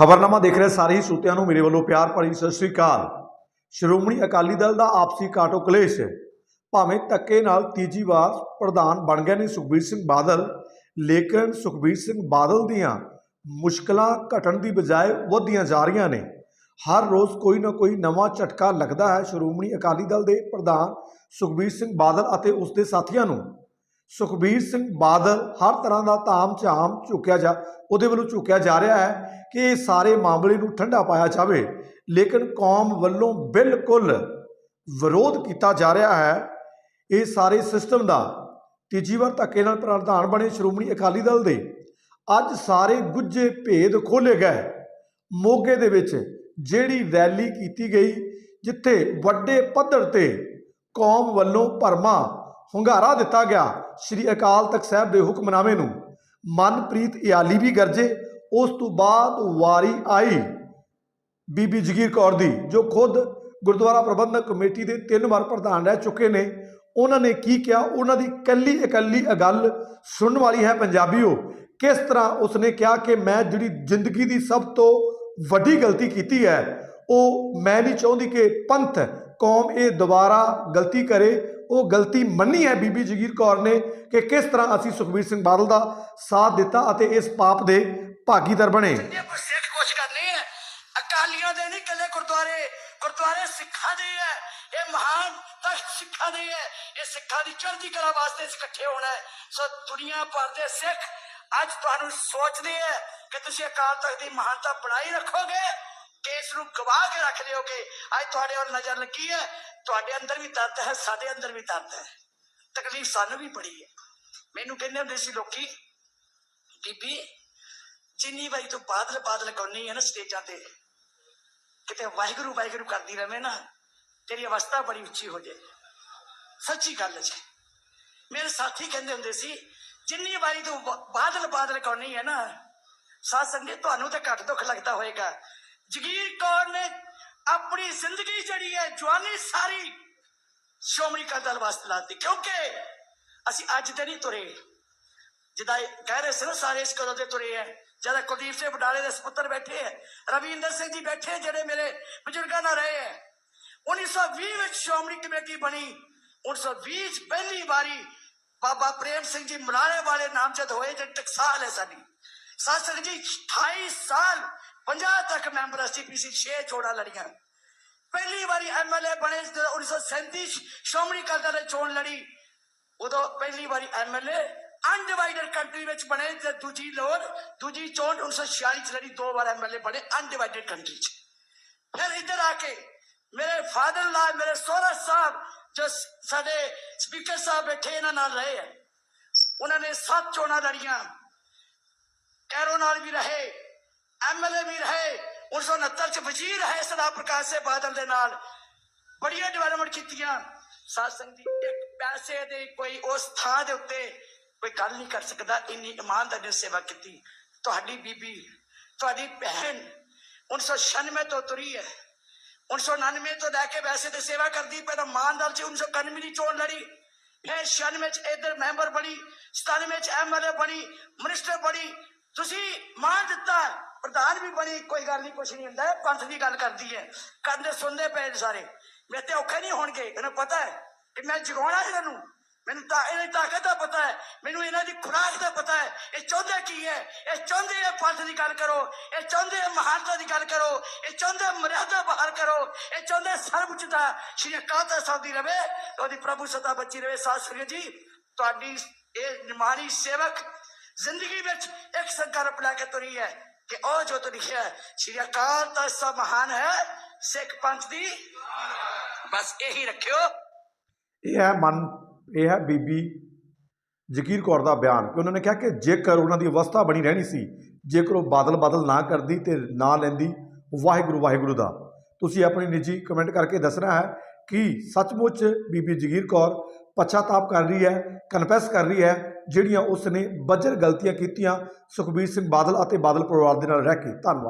ਖਬਰਨਾਮਾ ਦੇਖ ਰਹੇ ਸਾਰੇ ਹੀ ਸਰੋਤਿਆਂ ਨੂੰ ਮੇਰੇ ਵੱਲੋਂ ਪਿਆਰ ਭਰੀ ਸਤਿ ਸ੍ਰੀ ਅਕਾਲ। ਸ਼੍ਰੋਮਣੀ ਅਕਾਲੀ ਦਲ ਦਾ ਆਪਸੀ ਕਾਟੋ ਕਲੇਸ਼, ਭਾਵੇਂ ਧੱਕੇ ਨਾਲ ਤੀਜੀ ਵਾਰ ਪ੍ਰਧਾਨ ਬਣ ਗਏ ਨੇ ਸੁਖਬੀਰ ਸਿੰਘ ਬਾਦਲ, ਲੇਕਿਨ ਸੁਖਬੀਰ ਸਿੰਘ ਬਾਦਲ ਦੀਆਂ ਮੁਸ਼ਕਲਾਂ ਘਟਣ ਦੀ ਬਜਾਏ ਵਧਦੀਆਂ ਜਾ ਰਹੀਆਂ ਨੇ। ਹਰ ਰੋਜ਼ ਕੋਈ ਨਾ ਕੋਈ ਨਵਾਂ ਝਟਕਾ ਲੱਗਦਾ ਹੈ ਸ਼੍ਰੋਮਣੀ ਅਕਾਲੀ ਦਲ ਦੇ ਪ੍ਰਧਾਨ ਸੁਖਬੀਰ ਸਿੰਘ ਬਾਦਲ ਅਤੇ ਉਸ ਦੇ ਸਾਥੀਆਂ ਨੂੰ। ਸੁਖਬੀਰ ਸਿੰਘ ਬਾਦਲ ਹਰ ਤਰ੍ਹਾਂ ਦਾ ਧਾਮ ਝਾਮ ਝੁਕਿਆ ਜਾ, ਉਹਦੇ ਵੱਲੋਂ ਝੁਕਿਆ ਜਾ ਰਿਹਾ ਹੈ ਕਿ ਇਹ ਸਾਰੇ ਮਾਮਲੇ ਨੂੰ ਠੰਡਾ ਪਾਇਆ ਜਾਵੇ। ਲੇਕਿਨ ਕੌਮ ਵੱਲੋਂ ਬਿਲਕੁਲ ਵਿਰੋਧ ਕੀਤਾ ਜਾ ਰਿਹਾ ਹੈ। ਇਹ ਸਾਰੇ ਸਿਸਟਮ ਦਾ ਤੀਜੀ ਵਾਰ ਧੱਕੇ ਨਾਲ ਪ੍ਰਧਾਨ ਬਣੇ ਸ਼੍ਰੋਮਣੀ ਅਕਾਲੀ ਦਲ ਦੇ। ਅੱਜ ਸਾਰੇ ਗੁੱਜੇ ਭੇਦ ਖੋਲੇ ਗਏ। ਮੋਗੇ ਦੇ ਵਿੱਚ ਜਿਹੜੀ ਰੈਲੀ ਕੀਤੀ ਗਈ, ਜਿੱਥੇ ਵੱਡੇ ਪੱਧਰ ਤੇ ਕੌਮ ਵੱਲੋਂ ਭਰਮਾ ਹੁੰਗਾਰਾ ਦਿੱਤਾ ਗਿਆ ਸ੍ਰੀ ਅਕਾਲ ਤਖਤ ਸਾਹਿਬ ਦੇ ਹੁਕਮਨਾਮੇ ਨੂੰ। ਮਨਪ੍ਰੀਤ ਇਆਲੀ ਵੀ ਗਰਜੇ। ਉਸ ਤੋਂ ਬਾਅਦ ਵਾਰੀ ਆਈ ਬੀਬੀ ਜਗੀਰ ਕੌਰ ਦੀ, ਜੋ ਖੁਦ ਗੁਰਦੁਆਰਾ ਪ੍ਰਬੰਧਕ ਕਮੇਟੀ ਦੇ ਤਿੰਨ ਵਾਰ ਪ੍ਰਧਾਨ ਰਹਿ ਚੁੱਕੇ ਨੇ। ਉਹਨਾਂ ਨੇ ਕੀ ਕਿਹਾ? ਉਹਨਾਂ ਦੀ ਇਕੱਲੀ ਇਕੱਲੀ ਗੱਲ ਸੁਣਨ ਵਾਲੀ ਹੈ ਪੰਜਾਬੀਓ। ਕਿਸ ਤਰ੍ਹਾਂ ਉਸਨੇ ਕਿਹਾ ਕਿ ਮੈਂ ਜਿਹੜੀ ਜ਼ਿੰਦਗੀ ਦੀ ਸਭ ਤੋਂ ਵੱਡੀ ਗਲਤੀ ਕੀਤੀ ਹੈ, ਉਹ ਮੈਂ ਨਹੀਂ ਚਾਹੁੰਦੀ ਕਿ ਪੰਥ, ਕੌਮ ਇਹ ਦੁਬਾਰਾ ਗਲਤੀ ਕਰੇ। ਉਹ ਗਲਤੀ ਮੰਨੀ ਹੈ ਬੀਬੀ ਜਗੀਰ ਕੌਰ ਨੇ ਕਿ ਕਿਸ ਤਰ੍ਹਾਂ ਅਸੀਂ ਸੁਖਬੀਰ ਸਿੰਘ ਬਾਦਲ ਦਾ ਸਾਥ ਦਿੱਤਾ ਅਤੇ ਇਸ ਪਾਪ ਦੇ ਭਾਗੀਦਾਰ ਬਣੇ। ਸਿੱਖ ਕੁਛ ਕਰਨੀ ਹੈ ਅਕਾਲੀਆਂ ਦੇ ਨਹੀਂ ਕੱਲੇ ਗੁਰਦੁਆਰੇ ਗੁਰਦੁਆਰੇ ਸਿੱਖਾਂ ਦੇ ਹੈ ਇਹ ਮਹਾਨ ਤਖਤ ਸਿੱਖਾਂ ਦੇ ਹੈ ਇਹ ਸਿੱਖਾਂ ਦੀ ਚੜ੍ਹਦੀ ਕਲਾ ਵਾਸਤੇ ਅਸੀਂ ਇਕੱਠੇ ਹੋਣਾ ਹੈ। ਸੋ ਦੁਨੀਆ ਭਰ ਦੇ ਸਿੱਖ ਅੱਜ ਤੁਹਾਨੂੰ ਸੋਚਦੇ ਹੈ ਕਿ ਤੁਸੀਂ ਅਕਾਲ ਤਖਤ ਦੀ ਮਹਾਨਤਾ ਬਣਾਈ ਰੱਖੋਗੇ। ਕੇਸ ਨੂੰ ਗਵਾ ਕੇ ਰੱਖ ਲਿਓਗੇ। ਅੱਜ ਤੁਹਾਡੇ ਵੱਲ ਨਜ਼ਰ ਲੱਗੀ ਹੈ, ਤੁਹਾਡੇ ਅੰਦਰ ਵੀ ਦਰਦ ਹੈ, ਸਾਡੇ ਅੰਦਰ ਵੀ ਦਰਦ ਹੈ। ਤਕਲੀਫ ਸਾਨੂੰ ਵੀ ਬੜੀ ਹੈ। ਮੈਨੂੰ ਕਹਿੰਦੇ ਹੁੰਦੇ ਸੀ ਲੋਕੀ, ਬੀਬੀ, ਜਿੰਨੀ ਵਾਰੀ ਤੂੰ ਬਾਦਲ ਬਾਦਲ ਗਾਉਣੀ ਹੈ ਨਾ ਸਟੇਜਾਂ ਤੇ, ਕਿਤੇ ਵਾਹਿਗੁਰੂ ਵਾਹਿਗੁਰੂ ਕਰਦੀ ਰਵੇਂ ਨਾ, ਤੇਰੀ ਅਵਸਥਾ ਬੜੀ ਉੱਚੀ ਹੋ ਜਾਏ। ਸੱਚੀ ਗੱਲ ਹੈ ਜੀ। ਮੇਰੇ ਸਾਥੀ ਕਹਿੰਦੇ ਹੁੰਦੇ ਸੀ, ਜਿੰਨੀ ਵਾਰੀ ਤੂੰ ਬਾਦਲ ਬਾਦਲ ਗਾਉਣੀ ਹੈ ਨਾ, ਸਾਧ ਸੰਗਤ, ਤੁਹਾਨੂੰ ਤਾਂ ਘੱਟ ਦੁੱਖ ਲੱਗਦਾ ਹੋਏਗਾ। ਜਗੀਰ ਕੌਰ ਨੇ ਆਪਣੀ ਜ਼ਿੰਦਗੀ ਜਿਹੜੀ ਹੈ ਜਵਾਨੀ ਸਾਰੀ ਸ਼੍ਰੋਮਣੀ ਅਕਾਲੀ ਦਲ ਵਾਸਤੇ ਲਾਤੀ ਕਿਉਂਕਿ ਅਸੀਂ ਅੱਜ ਤੇ ਨਹੀਂ ਤੁਰੇ ਜਿੱਦਾਂ ਇਹ ਕਹਿ ਰਹੇ ਸੀ ਨਾ ਸਾਰੇ ਇਸ ਕਦੋਂ ਦੇ ਤੁਰੇ ਐ ਜਦ ਕੁਲਦੀਪ ਸਿੰਘ ਬਡਾਲੇ ਦੇ ਸੁਪੁੱਤਰ ਬੈਠੇ ਐ ਰਵਿੰਦਰ ਸਿੰਘ ਜੀ ਬੈਠੇ ਜਿਹੜੇ ਮੇਰੇ ਬਜ਼ੁਰਗਾਂ ਨਾਲ ਰਹੇ ਐ 1920 ਵਿੱਚ ਸ਼੍ਰੋਮਣੀ ਕਮੇਟੀ ਬਣੀ 1920 ਚ ਪਹਿਲੀ ਵਾਰੀ ਬਾਬਾ ਪ੍ਰੇਮ ਸਿੰਘ ਜੀ ਮਲਾਣੇ ਵਾਲੇ ਨਾਮਜ਼ਦ ਹੋਏ ਤੇ ਟਕਸਾਲ ਹੈ ਸਾਡੀ ਸਾਧ ਸੰਗਤ ਜੀ 28 ਸਾਲ 50 ਤੱਕ ਮੈਂਬਰ ਅਸੀਂ ਪੀਸੀ 6 ਚੋੜਾ ਲੜੀਆਂ ਪਹਿਲੀ ਵਾਰੀ ਐਮਐਲਏ ਬਣੇ ਜਦੋਂ 1937 ਚ ਸ਼੍ਰੋਮਣੀ ਅਕਾਲੀ ਦਲ ਨੇ ਚੋਣ ਲੜੀ ਉਦੋਂ ਪਹਿਲੀ ਵਾਰੀ ਐਮਐਲਏ ਅਨਡਿਵਾਈਡਡ ਕੰਟਰੀ ਵਿੱਚ ਬਣੇ ਤੇ ਦੂਜੀ ਲੋੜ ਦੂਜੀ ਚੋਣ 1946 ਚ ਲੜੀ ਦੋ ਵਾਰ ਐਮਐਲਏ ਬਣੇ ਅਨਡਿਵਾਈਡਡ ਕੰਟਰੀ ਚ ਫਿਰ ਇੱਧਰ ਆ ਕੇ ਮੇਰੇ ਫਾਦਰ ਨਾਲ ਮੇਰੇ ਸੋਹਰਾ ਸਾਹਿਬ ਜੋ ਸ- ਸਾਡੇ ਸਪੀਕਰ ਸਾਹਿਬ ਬੈਠੇ ਇਹਨਾਂ ਨਾਲ ਰਹੇ ਹੈ ਉਹਨਾਂ ਨੇ ਸੱਤ ਚੋਣਾਂ ਲੜੀਆਂ ਕੈਰੋ ਨਾਲ ਵੀ ਰਹੇ ਐਮਐਲਏ ਵੀ ਰਹੇ 1969 ਚ ਵਜ਼ੀਰ ਰਹੇ ਸਰਦਾਰ ਪ੍ਰਕਾਸ਼ ਸਿੰਘ ਬਾਦਲ ਦੇ ਨਾਲ ਬੜੀਆਂ ਡਿਵੈਲਪਮੈਂਟ ਕੀਤੀਆਂ ਸਾਧ ਸੰਗਤ ਜੀ ਇੱਕ ਪੈਸੇ ਦੇ ਕੋਈ ਉਸ ਥਾਂ ਦੇ ਉੱਤੇ ਕੋਈ ਗੱਲ ਨਹੀਂ ਕਰ ਸਕਦਾ ਇੰਨੀ ਇਮਾਨਦਾਰੀ ਨਾਲ ਸੇਵਾ ਕੀਤੀ ਤੁਹਾਡੀ ਬੀਬੀ ਤੁਹਾਡੀ ਭੈਣ 1996 ਤੋਂ ਤੁਰੀ ਹੈ 1999 ਤੋਂ ਲੈ ਕੇ ਵੈਸੇ ਤੇ ਸੇਵਾ ਕਰਦੀ ਪਹਿਲਾਂ ਮਾਨਦਾਰ ਚ 1991 ਦੀ ਚੋਣ ਲੜੀ ਫਿਰ 96 ਚ ਇਧਰ ਮੈਂਬਰ ਬਣੀ 97 ਚ ਐਮਐਲਏ ਬਣੀ ਮਿਨਿਸਟਰ ਬਣੀ ਤੁਸੀਂ ਮਾਨ ਦਿੱਤਾ ਪ੍ਰਧਾਨ ਵੀ ਬਣੀ, ਕੋਈ ਗੱਲ ਨਹੀਂ, ਕੁਛ ਨਹੀਂ ਹੁੰਦਾ ਪੰਥ ਦੀ ਗੱਲ ਕਰਦੀ ਹੈ। ਕੰਦੇ ਸੁਣਦੇ ਪਏ ਸਾਰੇ। ਮੇਰੇ ਤੇ ਔਖੇ ਨਹੀਂ ਹੋਣਗੇ। ਇਹਨੂੰ ਪਤਾ ਹੈ ਕਿ ਮੈਂ ਜਗਾਉਣਾ ਇਹਨਾਂ ਨੂੰ। ਮੈਨੂੰ ਤਾਂ ਇਹਨਾਂ ਦੀ ਤਾਕਤ ਦਾ ਪਤਾ ਹੈ। ਮੈਨੂੰ ਇਹਨਾਂ ਦੀ ਖੁਰਾਕ ਦਾ ਪਤਾ ਹੈ। ਇਹ ਚਾਹੁੰਦੇ ਕੀ ਹੈ? ਇਹ ਚਾਹੁੰਦੇ ਆ ਪੰਥ ਦੀ ਗੱਲ ਕਰੋ। ਇਹ ਚਾਹੁੰਦੇ ਆ ਮਹਾਨਤਾ ਦੀ ਗੱਲ ਕਰੋ। ਇਹ ਚਾਹੁੰਦੇ ਮਰਿਆਦਾ ਬਹਾਲ ਕਰੋ। ਇਹ ਚਾਹੁੰਦੇ ਆ ਸਰਵਉੱਚਤਾ ਸ਼੍ਰੀ ਅਕਾਲ ਤਖਤ ਸਾਹਿਬ ਦੀ ਰਵੇ। ਉਹਦੀ ਪ੍ਰਭੂ ਸਦਾ ਬੱਚੀ ਰਵੇ। ਸਾਧ ਸੰਗਤ ਜੀ। ਤੁਹਾਡੀ ਇਹ ਨਿਮਾਣੀ ਸੇਵਕ ਜ਼ਿੰਦਗੀ ਵਿੱਚ ਇੱਕ ਸੰਕਲਪ ਲੈ ਕੇ ਤੁਰੀ ਹੈ ਕਿ ਉਹ ਜੋ ਤੁ ਲਿਖਿਆ ਸ਼੍ਰੀ ਅਕਾਲ ਤਖਤ ਸਾਹਿਬ ਮਹਾਨ ਹੈ, ਸਿੱਖ ਪੰਥ ਦੀ। ਬਸ ਇਹੀ ਰੱਖਿਓ। ਇਹ ਹੈ ਮਨ, ਇਹ ਹੈ ਬੀਬੀ ਜਗੀਰ ਕੌਰ ਦਾ ਬਿਆਨ ਕਿ ਉਹਨਾਂ ਨੇ ਕਿਹਾ ਕਿ ਜੇਕਰ ਉਹਨਾਂ ਦੀ ਅਵਸਥਾ ਬਣੀ ਰਹਿਣੀ ਸੀ, ਜੇਕਰ ਉਹ ਬਾਦਲ ਬਾਦਲ ਨਾ ਕਰਦੀ ਤੇ ਨਾ ਲੈਂਦੀ, ਵਾਹਿਗੁਰੂ ਵਾਹਿਗੁਰੂ ਦਾ। ਤੁਸੀਂ ਆਪਣੀ ਨਿੱਜੀ ਕਮੈਂਟ ਕਰਕੇ ਦੱਸਣਾ ਹੈ ਕਿ ਸੱਚਮੁੱਚ ਬੀਬੀ ਜਗੀਰ ਕੌਰ ਪਛਤਾਪ ਕਰ ਰਹੀ ਹੈ ਕਨਫੈਸ ਕਰ ਰਹੀ ਹੈ, ਜਿਹੜੀਆਂ ਉਸ ਨੇ ਬੱਜਰ ਗਲਤੀਆਂ ਕੀਤੀਆਂ ਸੁਖਬੀਰ ਸਿੰਘ ਬਾਦਲ ਅਤੇ ਬਾਦਲ ਪਰਿਵਾਰ ਦੇ ਨਾਲ ਰਹਿ ਕੇ। ਧੰਨਵਾਦ।